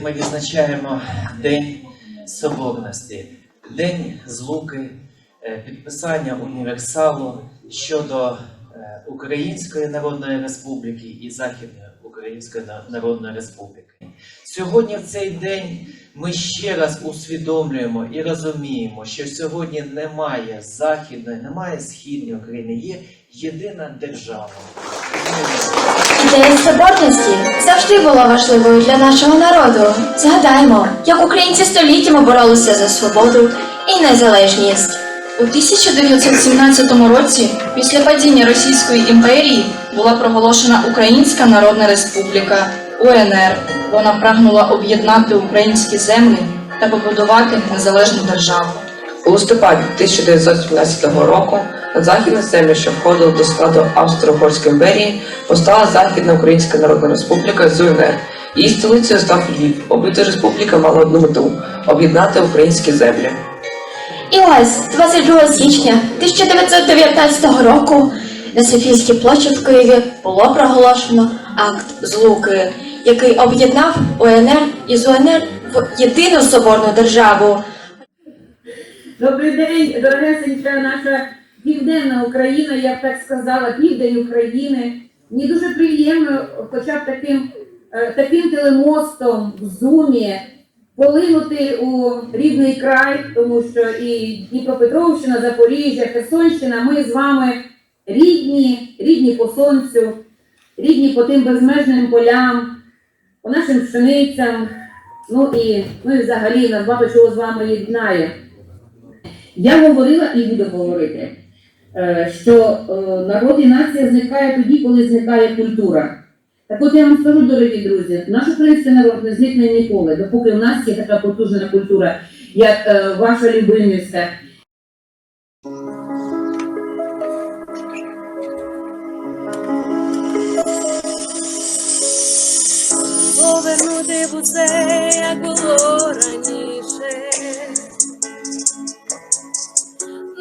ми відзначаємо День Соборності, День злуки, е, підписання універсалу щодо е, Української Народної Республіки і Західної Української Народної Республіки. Сьогодні в цей день ми ще раз усвідомлюємо і розуміємо, що сьогодні немає Західної, немає Східної України, є єдина держава. Ідея соборності завжди була важливою для нашого народу. Згадаємо, як українці століттями боролися за свободу і незалежність. У 1917 році, після падіння Російської імперії, була проголошена Українська Народна Республіка УНР. Вона прагнула об'єднати українські землі та побудувати незалежну державу. У листопаді 1917 року на західні землі, що входили до складу Австро-Угорської імперії, постала Західна Українська Народна Республіка з УНР. Її столицею став Львів. Обидва республіка мала одну мету об'єднати українські землі. І ось 22 січня 1919 року на Софійській площі в Києві було проголошено акт злуки, який об'єднав УНР із УНР в єдину соборну державу. Добрий день, дорогесенька наша південна Україна, я б так сказала, південь України. Мені дуже приємно, хоча б таким, е, таким телемостом в зумі полинути у рідний край, тому що і Дніпропетровщина, Запоріжжя, Херсонщина, ми з вами рідні, рідні по сонцю, рідні по тим безмежним полям, по нашим пшеницям. Ну і, ну і взагалі нас багато чого з вами єднає. Я говорила і буду говорити, що е, народ і нація зникає тоді, коли зникає культура. Так от я вам скажу, дорогі друзі, наш український народ не зникне ніколи, допоки в нас є така потужна культура, як е, ваша любимівська. повернути в як було раніше.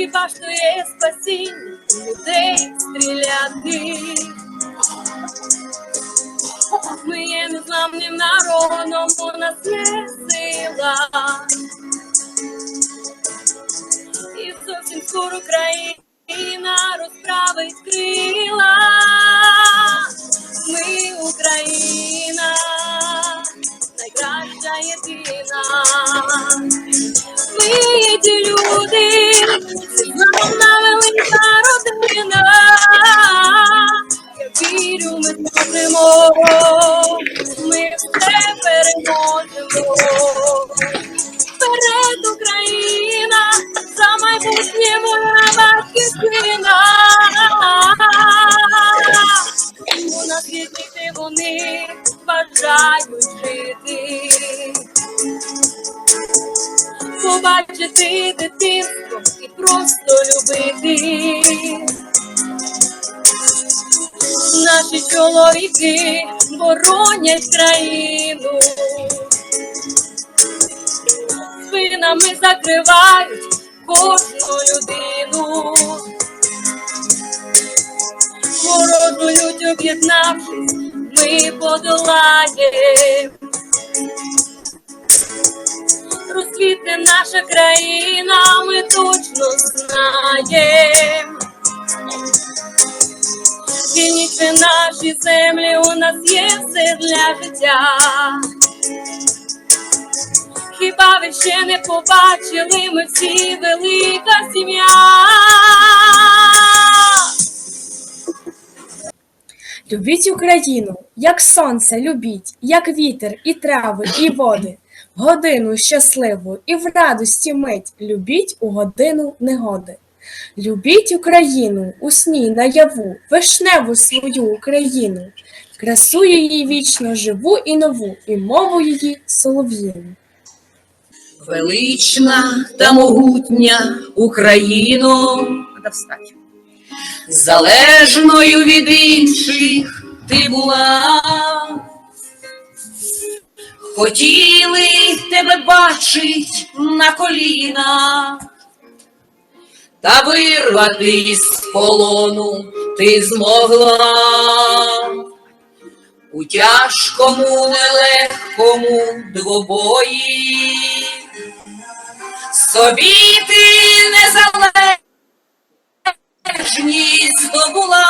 Хіба то є спасіння у людей стріляти? Ми є незламним народом, у нас є сила. І зовсім скоро країна розправить крила. Sarap. Побачити дитинство і просто любити. Наші чоловіки боронять країну. Спинами закривають кожну людину. Ворожу лють об'єднавшись, ми подолаємо. Розквітне наша країна, ми точно знаємо. Вільніше наші землі, у нас є все для життя. Хіба ви ще не побачили, ми всі велика сім'я. Любіть Україну, як сонце любіть, як вітер, і трави, і води. Годину щасливу і в радості мить любіть у годину негоди. Любіть Україну у сні наяву, вишневу свою Україну, красу її вічно живу і нову, і мову її солов'їну. Велична та могутня Україно, залежною від інших ти була. Хотіли тебе бачить на коліна, та вирвати з полону ти змогла. У тяжкому, нелегкому двобої собі ти незалежність здобула,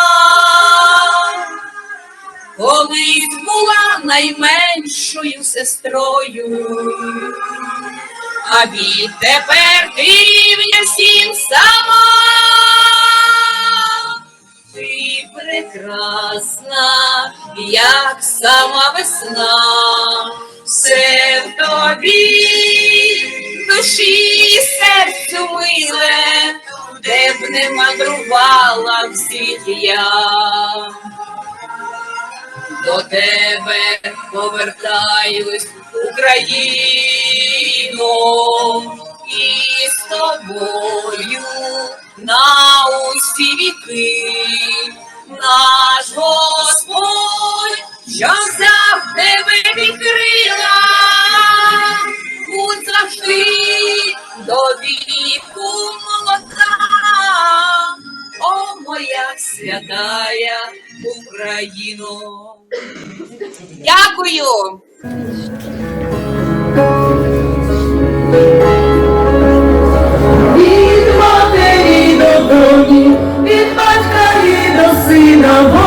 колись була найменшою сестрою, а відтепер ти рівня всім сама. Ти прекрасна, як сама весна, все в тобі, душі і серцю миле, де б не мандрувала в світі я. До тебе повертаюсь, Україно, і з тобою на усі віки наш Господь, що взяв тебе відкрила, будь завжди до віку молода, о моя святая Україно. Дякую. Від матері до доні, від батька і до сина.